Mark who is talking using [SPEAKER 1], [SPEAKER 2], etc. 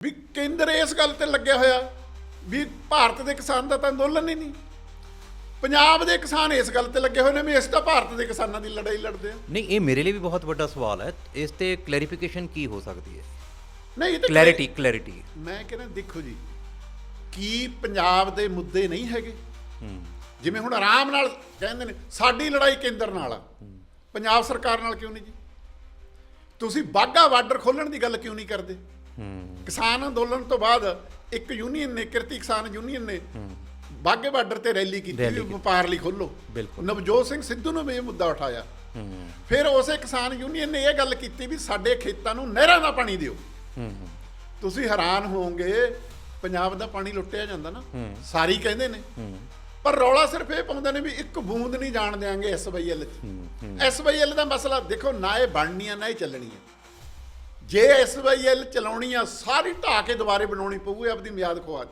[SPEAKER 1] ਵੀ ਕੇਂਦਰ ਇਸ ਗੱਲ ਤੇ ਲੱਗਿਆ ਹੋਇਆ ਵੀ ਭਾਰਤ ਦੇ ਕਿਸਾਨ ਦਾ ਤਾਂ ਅੰਦੋਲਨ ਹੀ ਨਹੀਂ। ਪੰਜਾਬ ਦੇ ਕਿਸਾਨ ਇਸ ਗੱਲ ਤੇ ਲੱਗੇ ਹੋਏ ਨੇ ਵੀ ਇਸ ਤਾਂ ਭਾਰਤ ਦੇ ਕਿਸਾਨਾਂ ਦੀ ਲੜਾਈ ਲੜਦੇ ਆ।
[SPEAKER 2] ਨਹੀਂ ਇਹ ਮੇਰੇ ਲਈ ਵੀ ਬਹੁਤ ਵੱਡਾ ਸਵਾਲ ਹੈ। ਇਸ ਤੇ ਕਲੈਰੀਫਿਕੇਸ਼ਨ ਕੀ ਹੋ ਸਕਦੀ ਹੈ?
[SPEAKER 1] ਨਹੀਂ ਇਹ ਤਾਂ
[SPEAKER 2] ਕਲੈਰਿਟੀ ਕਲੈਰਿਟੀ
[SPEAKER 1] ਮੈਂ ਕਹਿੰਦਾ ਦੇਖੋ ਜੀ ਕੀ ਪੰਜਾਬ ਦੇ ਮੁੱਦੇ ਨਹੀਂ ਹੈਗੇ? ਜਿਵੇਂ ਹੁਣ ਆਰਾਮ ਨਾਲ ਕਹਿੰਦੇ ਨੇ ਸਾਡੀ ਲੜਾਈ ਕੇਂਦਰ ਨਾਲ ਆ। ਪੰਜਾਬ ਸਰਕਾਰ ਨਾਲ ਕਿਉਂ ਨਹੀਂ ਜੀ? ਤੁਸੀਂ ਬਾਗਾ ਬਾਰਡਰ ਖੋਲਣ ਦੀ ਗੱਲ ਕਿਉਂ ਨਹੀਂ ਕਰਦੇ? ਕਿਸਾਨ ਅੰਦੋਲਨ ਤੋਂ ਬਾਅਦ ਇੱਕ ਯੂਨੀਅਨ ਨੇ ਕਿਰਤੀ ਕਿਸਾਨ ਯੂਨੀਅਨ ਨੇ ਬਾਗੇ ਬਾਰਡਰ ਤੇ ਰੈਲੀ ਕੀਤੀ ਵੀ ਵਪਾਰ ਲਈ ਖੋਲੋ। ਨਵਜੋਤ ਸਿੰਘ ਸਿੱਧੂ ਨੇ ਵੀ ਇਹ ਮੁੱਦਾ ਉਠਾਇਆ। ਫਿਰ ਉਸੇ ਕਿਸਾਨ ਯੂਨੀਅਨ ਨੇ ਇਹ ਗੱਲ ਕੀਤੀ ਵੀ ਸਾਡੇ ਖੇਤਾਂ ਨੂੰ ਨਹਿਰਾਂ ਦਾ ਪਾਣੀ ਦਿਓ। ਤੁਸੀਂ ਹੈਰਾਨ ਹੋਵੋਗੇ ਪੰਜਾਬ ਦਾ ਪਾਣੀ ਲੁੱਟਿਆ ਜਾਂਦਾ ਨਾ। ਸਾਰੀ ਕਹਿੰਦੇ ਨੇ। ਪਰ ਰੌਲਾ ਸਿਰਫ ਇਹ ਪਾਉਂਦੇ ਨੇ ਵੀ ਇੱਕ ਬੂੰਦ ਨਹੀਂ ਜਾਣ ਦੇਾਂਗੇ ਐਸਵਾਈਐਲ ਚ। ਐਸਵਾਈਐਲ ਦਾ ਮਸਲਾ ਦੇਖੋ ਨਾ ਇਹ ਬਣਨੀ ਆ ਨਾ ਇਹ ਚੱਲਣੀ ਆ ਜੇ ਐਸਵਾਈਐਲ ਚਲਾਉਣੀ ਆ ਸਾਰੀ ਢਾਹ ਕੇ ਦੁਬਾਰੇ ਬਣਾਉਣੀ ਪਊਗੀ ਆਪਦੀ ਮਿਆਦ ਖਵਾ